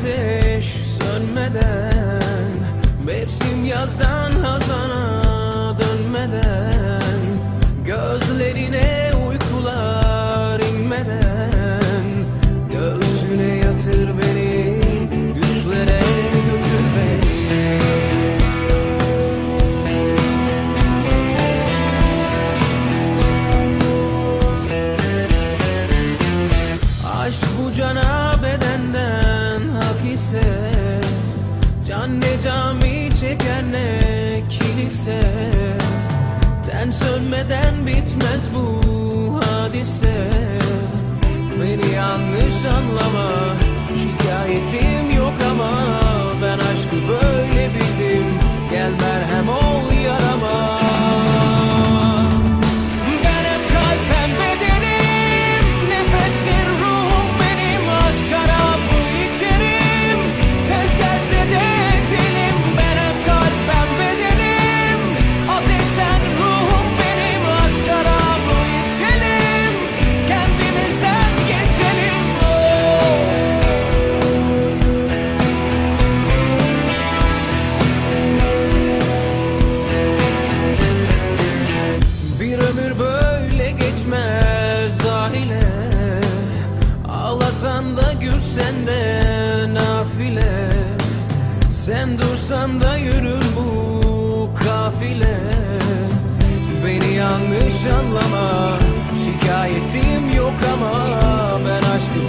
ateş sönmeden Mevsim yazdan hazana Anne cami çekene kilise. Ten sönmeden bitmez bu hadise. Beni yanlış anlama. Nafile. Sen dursan da yürür bu kafile. Beni yanlış anlama Şikayetim yok ama Ben aşkı